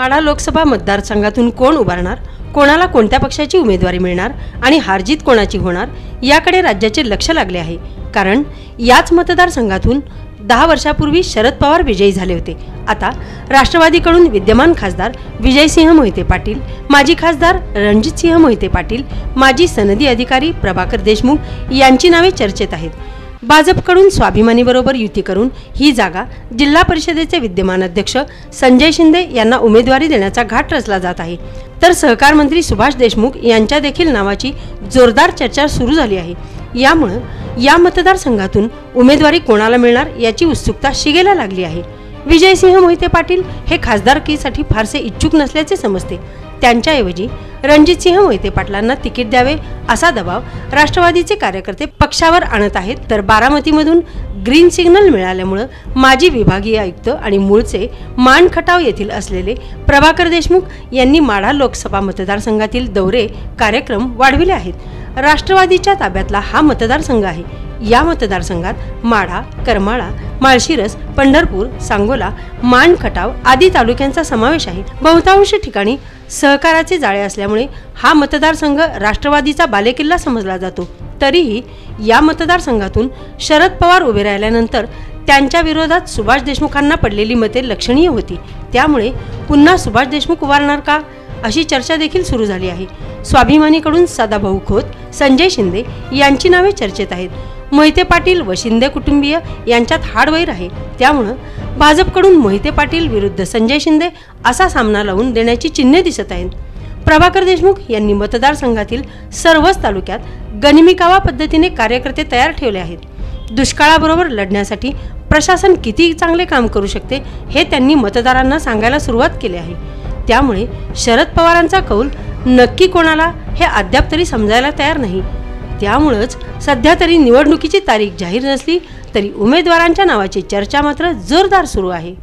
माढा लोकसभा मतदारसंघातून कोण उभारणार? कोणाला कोणत्या पक्षाची उमेदवारी मिळणार? आणि हारजीत कोणाची होणार? याकडे राज्याचे लक्ष लागले आहे. कारण याच मतदारसंघातून दहा वर्षापूर्वी शरद पवार विजयी झाले होते. आता राष्ट्रवादीकडून विद्यमान खासदार विजयसिंह मोहिते पाटील माजी खासदार रणजितसिंह मोहिते पाटील माजी सनदी अधिकारी प्रभाकर देशमुख यांची नावे चर्चेत आहेत. भाजपकडून स्वाभिमानीबरोबर युती करून ही जागा जिल्हा परिषदेचे विद्यमान अध्यक्ष संजय शिंदे यांना उमेदवारी देण्याचा घाट रचला जात आहे. तर सहकार मंत्री सुभाष देशमुख यांच्या देखील नावाची जोरदार चर्चा सुरू झाली आहे. यामुळं या मतदारसंघातून उमेदवारी कोणाला मिळणार याची उत्सुकता शिगेला लागली आहे. विजयसिंह मोहिते पाटील हे खासदारकीसाठी फारसे इच्छुक नसल्याचे समजते. त्यांच्याऐवजी रणजितसिंह मोहिते पाटलांना तिकीट द्यावे असा दबाव राष्ट्रवादीचे कार्यकर्ते पक्षावर आणत आहेत. तर बारामतीमधून ग्रीन सिग्नल मिळाल्यामुळं माजी विभागीय आयुक्त आणि मूळचे मान खटाव येथील असलेले प्रभाकर देशमुख यांनी माढा लोकसभा मतदारसंघातील दौरे कार्यक्रम वाढविले आहेत. राष्ट्रवादीच्या ताब्यातला हा मतदारसंघ आहे. या मतदारसंघात माढा करमाळा माळशिरस पंढरपूर सांगोला मान खटाव आदी तालुक्यांचा समावेश आहे. बहुतांश ठिकाणी सहकाराचे जाळे असल्यामुळे हा मतदारसंघ राष्ट्रवादीचा बालेकिल्ला समजला जातो. तरीही या मतदारसंघातून शरद पवार उभे राहिल्यानंतर त्यांच्या विरोधात सुभाष देशमुखांना पडलेली मते लक्षणीय होती. त्यामुळे पुन्हा सुभाष देशमुख उभारणार का? अशी चर्चा देखील सुरू झाली आहे. स्वाभिमानीकडून सदाभाऊ खोत संजय शिंदे यांची नावे चर्चेत आहेत. मोहिते पाटील व शिंदे कुटुंबीय यांच्यात हाडवैर आहे. त्यामुळं भाजपकडून मोहिते पाटील विरुद्ध संजय शिंदे असा सामना लावून देण्याची चिन्हे दिसत आहेत. प्रभाकर देशमुख यांनी मतदारसंघातील सर्वच तालुक्यात गनिमिकावा पद्धतीने कार्यकर्ते तयार ठेवले आहेत. दुष्काळाबरोबर लढण्यासाठी प्रशासन किती चांगले काम करू शकते हे त्यांनी मतदारांना सांगायला सुरुवात केली आहे. त्यामुळे शरद पवारांचा कौल नक्की कोणाला हे अद्याप तरी समजायला तयार नाही. त्यामुळंच सध्या तरी निवडणुकीची तारीख जाहीर नसली तरी उमेदवारांच्या नावाची चर्चा मात्र जोरदार सुरू आहे.